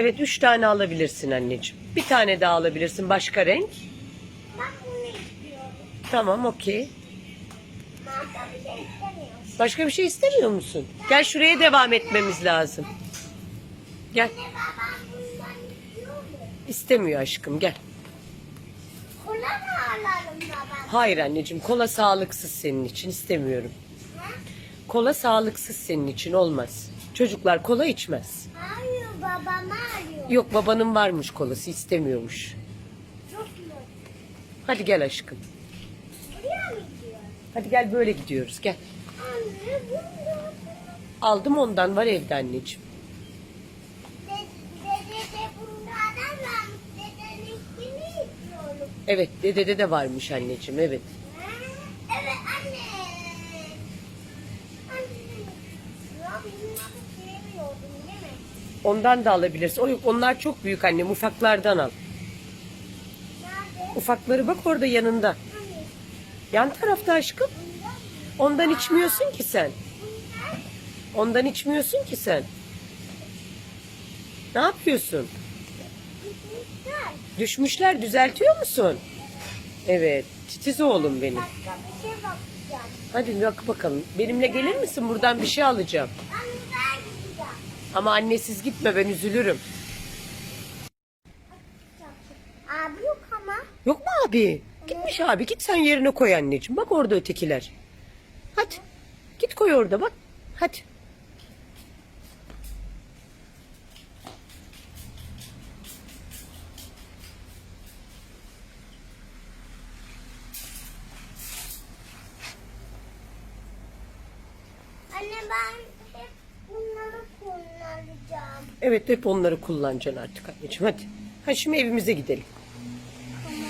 Evet üç tane alabilirsin anneciğim. Bir tane daha alabilirsin başka renk. Ben bunu istiyorum. Tamam okey. Başka bir şey istemiyorum. Başka bir şey istemiyor musun? Gel şuraya devam etmemiz lazım. Gel. İstemiyor aşkım gel. Kola mı alalım babam? Hayır anneciğim kola sağlıksız senin için istemiyorum. Ha? Kola sağlıksız senin için olmaz. Çocuklar kola içmez. Hayır babamı arıyor. Yok babanın varmış kolası istemiyormuş. Çok mu? Hadi gel aşkım. Buraya mı gidiyor? Hadi gel böyle gidiyoruz gel. Anne bunu Aldım ondan var evde anneciğim. Evet dedede de varmış anneciğim evet. Evet anne. Anne. Ya bunları sevmiyordum değil mi? Ondan da alabilirsin. O yok onlar çok büyük annem ufaklardan al. Nerede? Ufakları bak orada yanında. Yan tarafta aşkım. Ondan içmiyorsun ki sen. Ondan içmiyorsun ki sen. Ne yapıyorsun? Düşmüşler düzeltiyor musun? Evet. Titiz oğlum benim. Başka bir şey bakacağım. Hadi bak bakalım. Benimle gelir misin? Buradan bir şey alacağım. Anne. Ama annesiz gitme ben üzülürüm. Abi yok ama. Yok mu abi? Gitmiş abi. Git sen yerine koy anneciğim. Bak orada ötekiler. Hadi. Git koy orada bak. Hadi. Anne ben. Evet hep onları kullanacaksın artık anneciğim. Hadi. Hadi şimdi evimize gidelim. Tamam.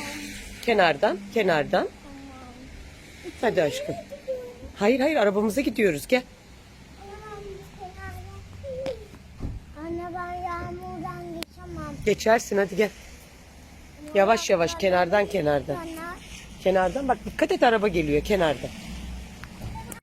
Kenardan, kenardan. Tamam. Hadi aşkım. Hayır hayır arabamıza gidiyoruz. Gel. Anne ben yağmurdan geçemem. Geçersin hadi gel. Yavaş yavaş kenardan kenardan. Kenardan bak dikkat et araba geliyor kenardan.